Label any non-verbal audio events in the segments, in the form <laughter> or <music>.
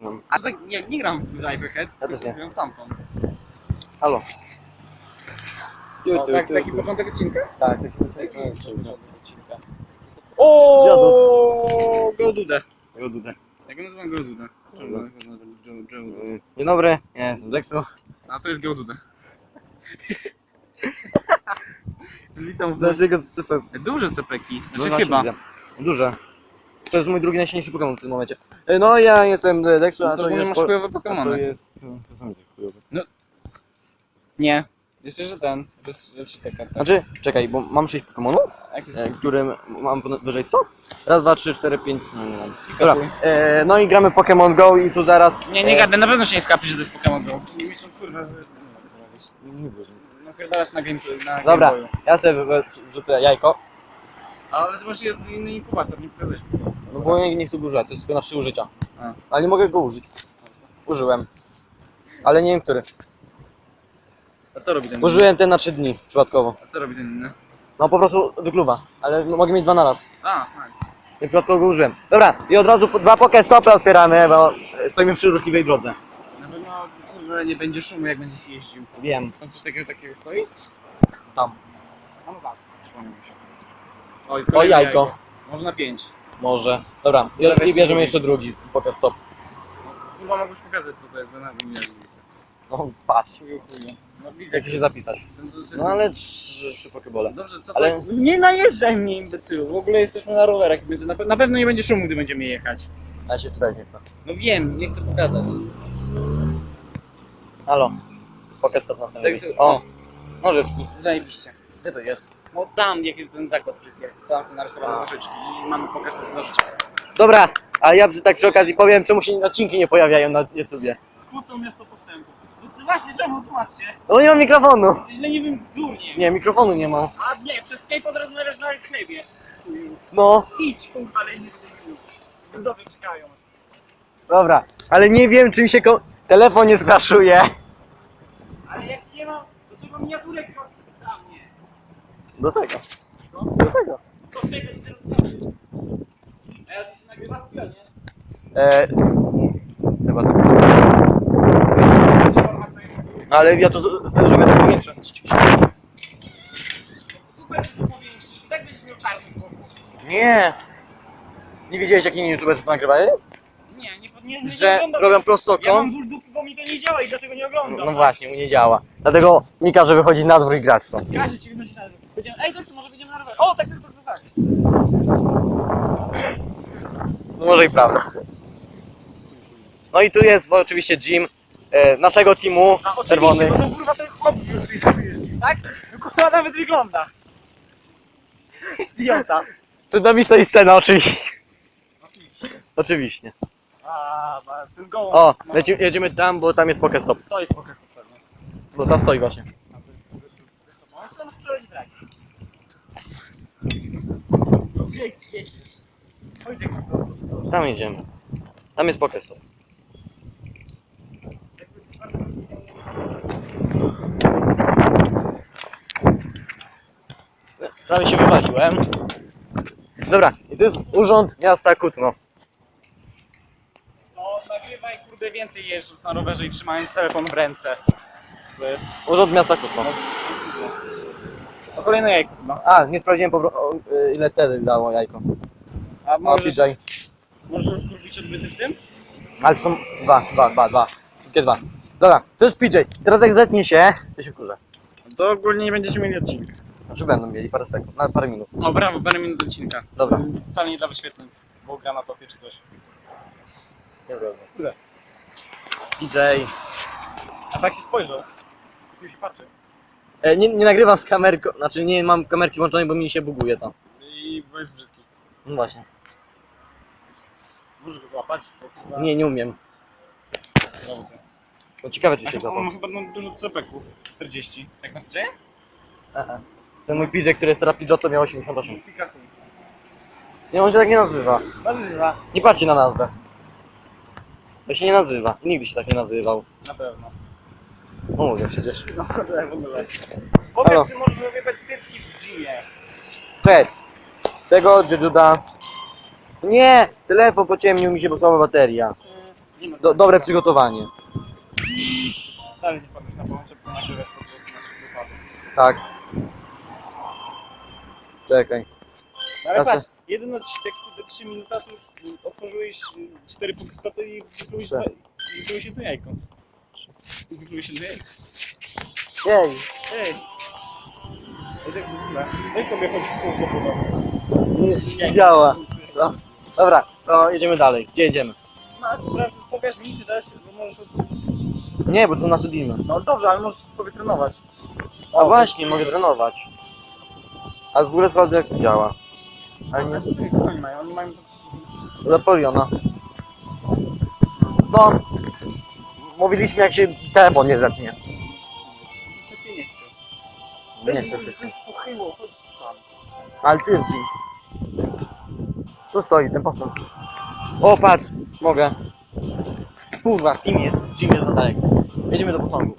No. A tak nie, nie gram w Drive Head, Ja też nie. gram w tamtą. Halo. O, tak, taki początek odcinka? Tak, taki początek odcinka. odcinka. O, Godudę. Godudę. Jak go nazywam Godudę? Y, Dzień dobry, ja jestem Dexu. A to jest Geodudę. <laughs> Witam w Znasz jego cypę. Duże cepeki, No znaczy chyba. Duże. To jest mój drugi najsilniejszy Pokémon w tym momencie. Y, No ja jestem Dexu, No a to to nie jest... masz po- chujowe a To Pokemony. jest... To sam jest chujowy. Nie. Jest jeszcze ten, wyczytek tak. Znaczy, czekaj, bo mam 6 Pokémonów, Jak jest e, którym mam ponad- wyżej 100? Raz, dwa, trzy, cztery, pięć, no nie mam. Dobra, Kapuj. e, no i gramy Pokémon Go i tu zaraz... Nie, nie e, gadaj, na pewno się nie skapisz, że to jest Pokémon Go. Nie myślę, kurwa, że... Nie było, że- Napierdalasz na, game, na Dobra, Game Boyu. ja sobie wy- wrzucę jajko, Ale ty masz jed- inny inkubator, nie pokazałeś mi go. No bo nie, nie chcę go używać, to jest tylko na trzy użycia. A. Ale nie mogę go użyć. Użyłem. Ale nie wiem który. A co robi ten Użyłem ten na 3 dni, przypadkowo. A co robi ten inny? No po prostu wykluwa, ale no, mogę mieć dwa na raz. A, nice. Nie przypadkowo go użyłem. Dobra, i od razu po- dwa Pokestopy otwieramy, bo e, stoimy przy ruchliwej drodze. Na pewno kurwa, nie będzie szumu, jak będziesz jeździł. Wiem, Tam coś takiego, takiego stoi? tam. A no tak, przypomniał mi się. Oj, O kolejne jajko. Można pięć. Może. Dobra, i, i bierzemy jeszcze drugi Pokestop. Kurwa, mogłeś pokazać, co to jest, bo nawet nie widzę. No chuju. No widzę. jak się zapisać. No ale trzy, trzy Pokebole. Dobrze, co Ale- to... Nie najeżdżaj mnie, imbecylu. W ogóle jesteśmy na rowerach. Będzie, na, pe- na pewno nie będzie szumu, gdy będziemy jechać. Ja się czytać nie chcę. No wiem, nie chcę pokazać. Halo. Pokestop na samym Tak, O, nożyczki. Zajebiście. Gdzie to jest? No tam, jak jest ten zakład, który jest, jest tam są narysowane nożyczki i mamy pokaz tych nożyczek. Dobra, a ja tak przy okazji powiem, czemu się odcinki nie pojawiają na YouTubie. Kłótą miasto postępu. No właśnie, czemu? Tłumaczcie. No bo nie mam mikrofonu. Jesteś leniwym durniem. Nie, mikrofonu nie mam. A nie, przez Skype'a rozmawiasz na chlebie. Chuju. No, Idź, kurwa, leniwy durniem. Widzowie czekają. dobra, ale nie wiem, czy mi się ko- telefon nie skraszuje. Ale jak nie mam, to trzeba miniaturek. Do tego. Co? Do tego. To tego się. A ja to się nagrywa w pionie. E, chyba tak. To jest Ale ja to, z- żeby tak powiększyć. super, że to powiększysz. I tak będziesz miał czarny z boku. Nie. Nie wiedziałeś, jak inni youtuberzy to nagrywają? Nie, nie, nie, nie Że oglądam. robią Ja mam prostokąt? ból dupy, bo mi to nie działa i dlatego nie oglądam. No właśnie, mu nie działa. Dlatego mi każe wychodzić na dwór i grać w to. Każe ci wychodzić na rower. Będziemy, ej, to co, może będziemy na rower. O, tak, tak, tak, tak. tak. No może i prawda. No i tu jest oczywiście Jim e, naszego teamu, A oczywiście, czerwony. bo to kurwa ten chłop już jest, tak? No kurwa nawet wygląda. Idiota. Tu do i scena oczywiście. Oczywiście. A, ma- ten gołąb. O, leci, jedziemy tam, bo tam jest Pokestop. To jest pokaz pewnie. Bo tam stoi właśnie. Chce nam sprzedać braki. Gdzie jedziesz? Chodź jak po prostu. Tam jedziemy. Tam jest Pokestop. Prawie się wywaliłem. Dobra, i to jest urząd miasta Kutno. Kurde więcej jeżdżąc na rowerze i trzymając telefon w ręce. To jest... Urząd miasta Kutno. No kolejne jajko, no. A, nie sprawdziłem po, o, y, ile wtedy dało jajko. A możesz, PJ. możesz skrócić odbyty w tym? Ale są dwa, dwa, dwa, dwa. Wszystkie dwa. Dobra, to jest PJ. Teraz jak zetnie się, to się wkurza. To ogólnie nie będziecie mieli odcinka. Znaczy będą mieli parę sekund, na parę minut. No brawo, parę minut odcinka. Dobra. Wcale nie dla wyświetleń, bo gra na topie czy coś. Dobra. PJ. A tak się spojrzał. Już patrzy. E, nie, nie nagrywam z kamerką, znaczy nie mam kamerki włączonej, bo mi się buguje to. I bo jest brzydki. No właśnie. Możesz go złapać? Bo chyba... Nie, nie umiem. Dobrze. To ciekawe czy A się złapał. on ma chyba no, dużo cepeków. 40. Tak na gdzie? Aha. Ten mój PJ, który jest teraz PJ, miał 88. Pikachu. Nie, on się tak nie nazywa. Nazywa. Nie patrzcie na nazwę. To się nie nazywa. Nigdy się tak nie nazywał. Na pewno. No mówię przecież. No to w ogóle. Halo. Pokaż, czy możesz rozjebać cycki w Gimie. Cześć. Tego Jejuda. Nie! Telefon pociemnił mi się, bo słaba bateria. Nie Do, dobre przygotowanie. Wcale nie wpadłeś na pomysł, bo nagrywasz po prostu naszych wypadów. Tak. Czekaj. No ale Jasne. patrz, jeden odcinek do 3 minuty, a tu już otworzyłeś 4 stopy i wyklułeś Trzy. i wyklułeś się to jajko. I wyklułeś się to jajko. Jej. Ej! Tak. Weź sobie chodź w domu. Nie, nie działa. No. Dobra, to jedziemy dalej. Gdzie jedziemy? No, a sprawdź, pokaż mi, czy da się, bo możesz... Nie, bo to nasze dilmy. No dobrze, ale możesz sobie trenować. A właśnie, mogę trenować. A w ogóle sprawdzę jak to działa. Ale nie... Oni mają? Oni mają... Napoleona. No, mówiliśmy jak się telefon nie zepnie. To się nie chce. Nie chcę się. Pochyło, chodź tam. Ale tu jest. Tu stoi ten posąg. O, patrz, mogę. Kurwa, Jim jest, Jim jest za daleko. Jedziemy do posągu.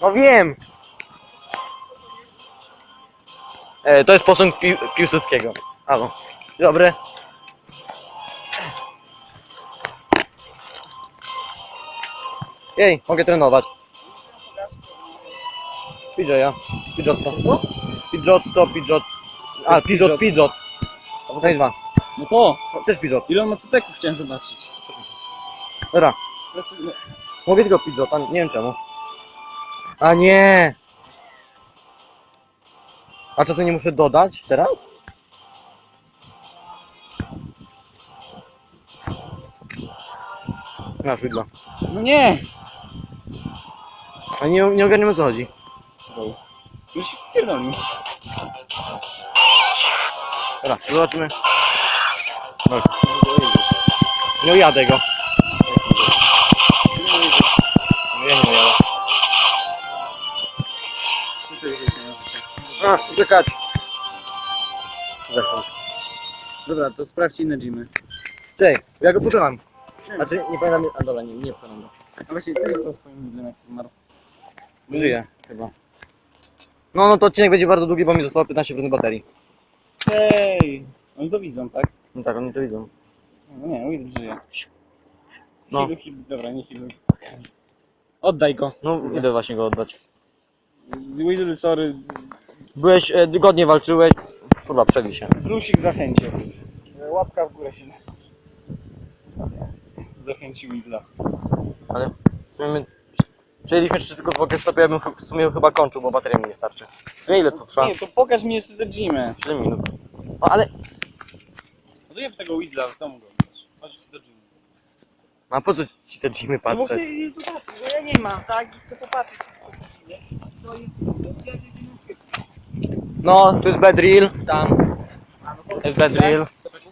No wiem! E, to jest posąg Pi Piłsudskiego. Halo. Dobry. Jej, mogę trenować. PJ'a. Pidgeotto. Pidgeotto, Pidgeot. A, Pidgeot, Pidgeot. To jest dwa. No to, Też Pidgeot. ile on ma ceteków chciałem zobaczyć. Dobra. Znaczy, no, Mogę tylko Pidgeota, nie wiem czemu. A nie! A co to nie muszę dodać teraz? Na szydła. no nie! A nie, nie ogarniam o co chodzi. No się pierdolni. Dobra, zobaczymy. Dobra. Nie ujadę go. A, czekać. Czekam. Dobra, to sprawdź inne gymy. Cześć, ja go pokonam. Znaczy, nie pamiętam, a dobra, nie, nie pokonam go. A właśnie, co jest z twoim bydlem, jak zmarł? Żyje, chyba. No, no to odcinek będzie bardzo długi, bo mi zostało 15% baterii. Ej! Oni to widzą, tak? No tak, oni to widzą. No nie, Will żyje. No. Hilu, hilu, dobra, nie hilu. Oddaj go. No, idę właśnie go oddać. Will, sorry, Byłeś, e, godnie walczyłeś. Kurwa, przebij się. Brusik zachęcił. Łapka w górę się naraz. Zachęcił Willa. Ale w sumie my... Przejęliśmy jeszcze tylko dwa stopy, ja bym ch- w sumie chyba kończył, bo bateria mi nie starczy. W sumie ile to trwa? Nie, to pokaż mi jeszcze te gymy. 7 minut. No ale... No to nie w tego Widla, w domu go widzisz. Chodź do gymu. A po co ci te dzimy No bo patrzeć? je zobaczyć, bo ja nie mam, tak? I chcę popatrzeć. co to jest. To jest... No, tu jest bedrill, tam. To jest bedrill. Co takiego?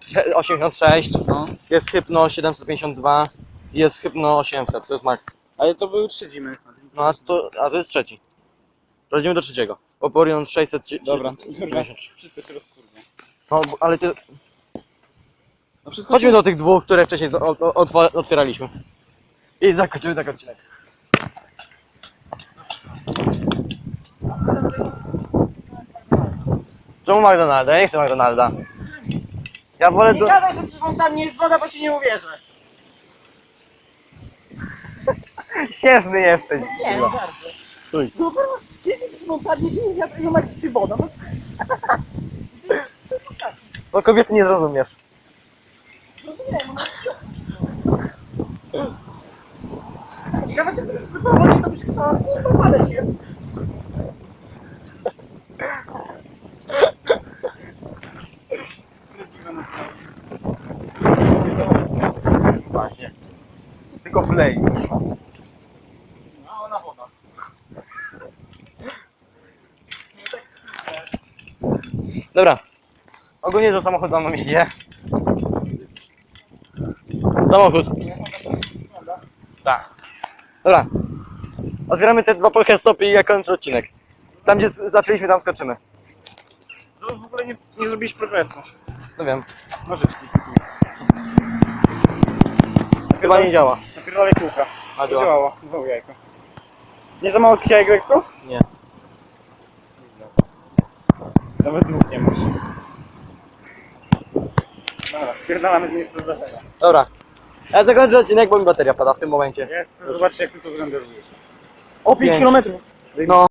386. No. Jest Hypno 752. Jest Hypno 800, to jest max. Ale to były trzy gymy. No a to, a to jest trzeci. Przechodzimy do trzeciego. Oporion 600. Dobra, 93. Wszystko cię rozkurwia. No, bo- ale ty, No wszystko chodźmy do tych dwóch, które wcześniej o- o- otwa- otwieraliśmy. I zakończymy tak odcinek. Czemu McDonalda? Ja nie chcę McDonalda. Ja wolę do... gadaj, że przy fontannie jest woda, bo ci nie uwierzę. <laughs> Śmieszny jesteś. Nie, kurwa. bardzo. Stój. No bo siedzi przy fontannie, nie wiatr i ona krzyczy woda. No. No kobiety nie zrozumiesz. Rozumiem, no. Ciekawe, czy byś specjalnie to byś krzyczała, kurwa, palę się. <laughs> Właśnie. Tylko wlej już. A ona woda. No tak super. Dobra. Ogólnie do samochodu nam jedzie. Samochód. Tak. Dobra. Otwieramy te dwa polskie stopy i ja kończę odcinek. Tam gdzie zaczęliśmy, tam skoczymy. No w ogóle nie, nie zrobiliś progresu. No wiem. Nożyczki. Chyba nie działa. Napierdolę kółka. A To działało. Znowu jajko. Nie za mało jajek Rexu? Nie. Nawet dwóch nie masz. Dobra, spierdalamy z miejsca zdarzenia. Dobra. Ja zakończę odcinek, bo mi bateria pada w tym momencie. Jest, zobaczcie jak ty to zrenderujesz. O 5 kilometrów. No.